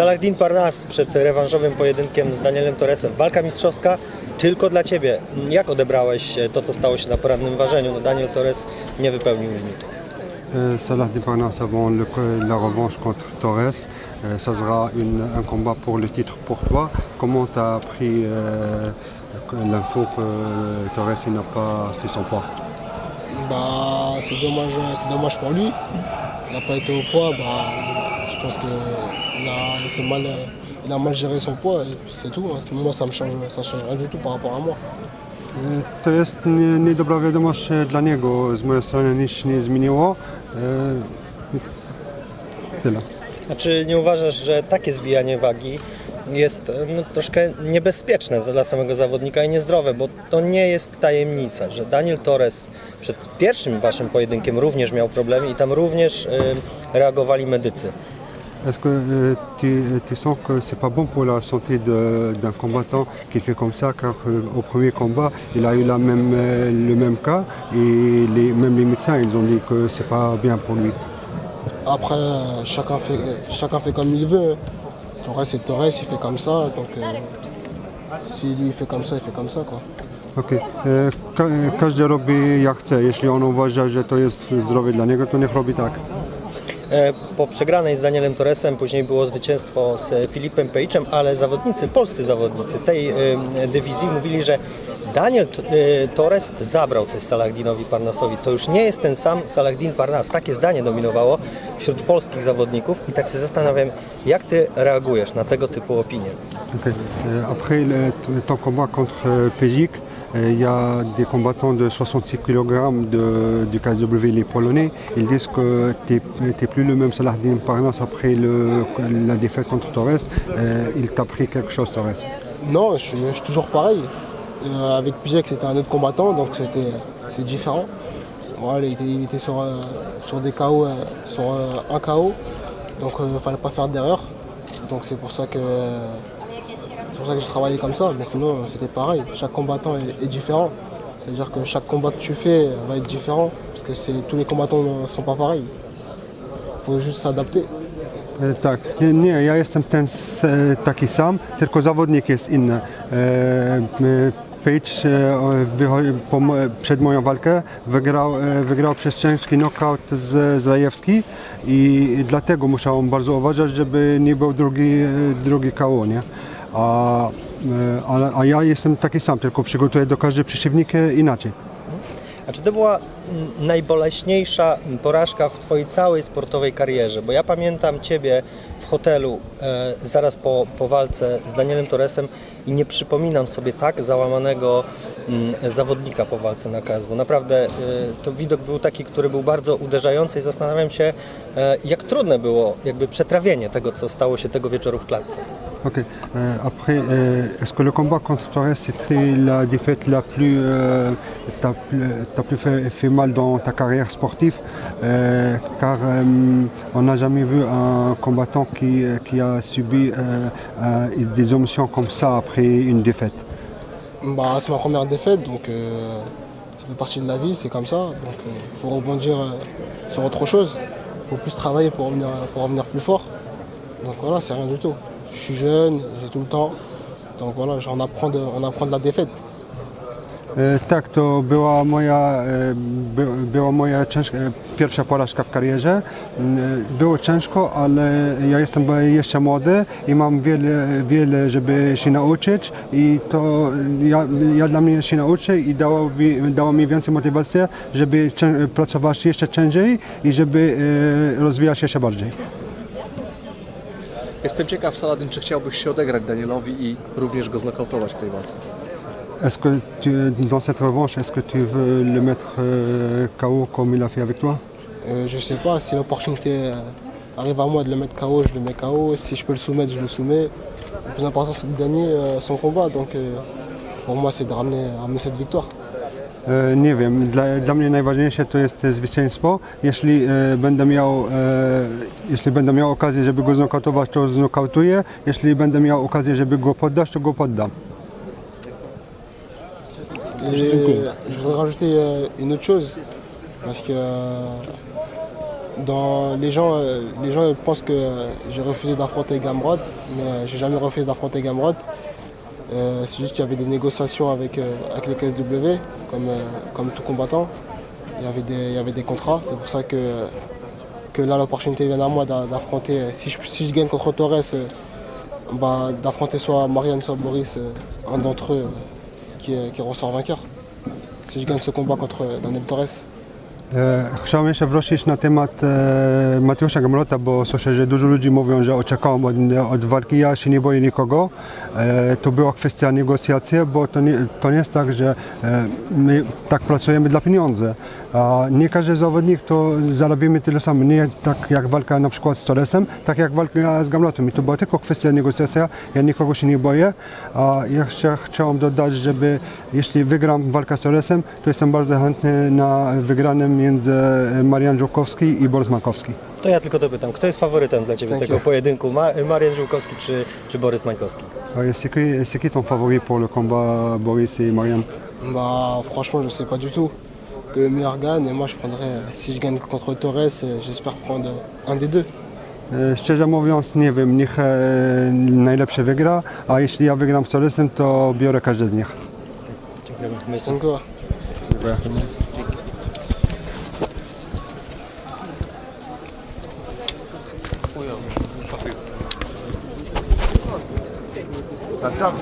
Saladin Parnas przed rewanżowym pojedynkiem z Danielem Torresem. Walka mistrzowska tylko dla Ciebie. Jak odebrałeś e, to, co stało się na porannym ważeniu? No, Daniel Torres nie wypełnił limitu. Euh, Salah Deparnas avant le- la revanche contre Torres. Euh, ça sera une- un combat pour le titre pour toi. Comment tu as appris euh, l'info que Torres n'a pas fait son poids Bah, c'est dommage, c'est dommage pour lui. Il n'a pas été au poids. Bah, je pense qu'il a, s'est mal, il a mal géré son poids et c'est tout. hein. Moi, ça me change, ça change rien du tout par rapport à moi. To jest nie- niedobra wiadomość e, dla niego. Z mojej strony nic nie zmieniło. E, Tyle. Znaczy nie uważasz, że takie zbijanie wagi jest e, no, troszkę niebezpieczne dla samego zawodnika i niezdrowe, bo to nie jest tajemnica, że Daniel Torres przed pierwszym waszym pojedynkiem również miał problemy i tam również e, reagowali medycy. Est-ce que euh, tu, tu sens que c'est pas bon pour la santé d'un combattant qui fait comme ça car euh, au premier combat il a eu la même, euh, le même cas et les, même les médecins ils ont dit que c'est pas bien pour lui. Après, chacun fait, chacun fait comme il veut. Torres, c'est Torres, il fait comme ça. Donc, si lui il fait comme ça, il fait comme ça. Quoi. Okej. Ka- każdy robi jak chce. Jeśli on uważa, że to jest zdrowie dla niego, to niech robi tak. E, Po przegranej z Danielem Torresem później było zwycięstwo z Filipem Pejczem, ale zawodnicy, polscy zawodnicy tej e, dywizji mówili, że Daniel e, Torres zabrał coś Saladinowi Parnasowi. To już nie jest ten sam Saladin Parnas. Takie zdanie dominowało wśród polskich zawodników i tak się zastanawiam, jak ty reagujesz na tego typu opinie. Ok. Euh, après le- combat contre euh, il y a des combattants de 66 kg de, du KSW, les Polonais. Ils disent que tu n'es plus le même Saladin Parnas après la défaite contre Torres. Euh, il t'a pris quelque chose, Torres? Non, je suis, toujours pareil. Euh, avec Pijek, c'était un autre combattant, donc c'était c'est différent. Voilà, il était, sur, euh, sur des KO, euh, sur euh, un KO, donc il ne fallait pas faire d'erreur. Donc c'est pour ça que c'est pour ça que j'ai travaillé comme ça. Mais sinon, c'était pareil. Chaque combattant est, est différent. C'est-à-dire que chaque combat que tu fais va être différent, parce que tous les combattants ne sont pas pareils. Il faut juste s'adapter. E, Tak, nie, nie, ja jestem ten e, taki sam, tylko zawodnik jest inny. E, Page e, przed moją walkę wygrał, wygrał przez ciężki knockout z Zrajewski i dlatego musiałem bardzo uważać, żeby nie był drugi, drugi KO, nie? A, e, ale, a ja jestem taki sam, tylko przygotuję do każdego przeciwnika inaczej. A czy to była najboleśniejsza porażka w Twojej całej sportowej karierze? Bo ja pamiętam Ciebie w hotelu e, zaraz po, po walce z Danielem Torresem i nie przypominam sobie tak załamanego mm, zawodnika po walce na KSW. Naprawdę e, to widok był taki, który był bardzo uderzający i zastanawiam się, e, jak trudne było jakby przetrawienie tego, co stało się tego wieczoru w klatce. Ok. Euh, après, euh, est-ce que le combat contre Torres c'était la défaite la plus, euh, t'as, plus- fait, mal dans ta carrière sportive Euh, Car on n'a jamais vu un combattant qui, a subi des émotions comme ça après une défaite. Bah, c'est ma première défaite, donc ça fait partie de la vie, c'est comme ça. Donc il faut rebondir sur autre chose. Il faut plus travailler pour revenir plus fort. Donc voilà, c'est rien du tout. Je suis jeune, j'ai tout le temps. Donc voilà, j'en apprends de, on apprend de la défaite. E, Tak, to była moja, e, by, była moja ciężka, e, pierwsza porażka w karierze. Mm, Było ciężko, ale ja jestem jeszcze młody i mam wiele, wiele żeby się nauczyć i to ja, ja dla mnie się nauczę i dało, mi- dało mi więcej motywacji, żeby pracować jeszcze ciężej i żeby rozwijać się jeszcze bardziej. Jestem ciekaw, Saladin, czy chciałbyś się odegrać Danielowi i również go znokautować w tej walce? Est-ce que tu, dans cette revanche, est-ce que tu veux le mettre euh, KO comme il a fait avec toi? Euh, je sais pas, si l'opportunité euh, arrive à moi de le mettre KO, je le mets KO. Si je peux le soumettre, je le soumets. Le plus important, c'est de gagner euh, son combat. Donc euh, pour moi, c'est de ramener, ramener cette victoire. E, Nie wiem, dla, dla mnie najważniejsze to jest zwycięstwo. Jeśli e, będę miał, e, jeśli będę miał okazję, żeby go znokautować, to znokautuję. Jeśli będę miał okazję, żeby go poddać, to go poddam. Et je voudrais rajouter euh, une autre chose, parce que euh, Dans les gens, euh, les gens pensent que j'ai refusé d'affronter Gamrod, mais j'ai jamais refusé d'affronter Gamrod. Euh, c'est juste qu'il y avait des négociations avec, euh, avec comme, euh, comme tout combattant. Il y avait des, il y avait des contrats, c'est pour ça que, que là l'opportunité vient à moi d'a- d'affronter. euh, Si je, si je gagne contre Torres, bah, d'affronter soit Marianne, soit Boris, un d'entre eux qui, qui ressort vainqueur. Si je gagne ce combat contre Daniel Torres. E, Chciałem jeszcze wrócić na temat e, Mateusza Gamrota, bo słyszę, że dużo ludzi mówią, że oczekałem od, od walki. Ja się nie boję nikogo. E, to była kwestia negocjacji, bo to nie, to nie jest tak, że e, my tak pracujemy dla pieniędzy. A nie każdy zawodnik to zarobimy tyle samo. Nie tak jak walka na przykład z Torresem, tak jak walka z Gamrotem. I to była tylko kwestia negocjacja. Ja nikogo się nie boję. A jeszcze chciałem dodać, żeby jeśli wygram walkę z Torresem, to jestem bardzo chętny na wygranym między Marian Żółkowski i Borys Makowski. To ja tylko dopytam, kto jest faworytem dla Ciebie Thank tego you. pojedynku? Ma, Marian Żółkowski czy, czy Borys Mańkowski? A Est-ce qui, ton favori pour le combat Boris et Marianne Bah franchement je sais pas du tout. Que le meilleur gagne et moi je prendrais, si je gagne contre Torres, euh, j'espère prendre un des deux. E, Szczerze mówiąc nie wiem, niech e, najlepszy wygra, a jeśli ja wygram z Torresem, to biorę każdy z nich. Dziękujemy. Merci. Dziękuję. Russland. Ciao.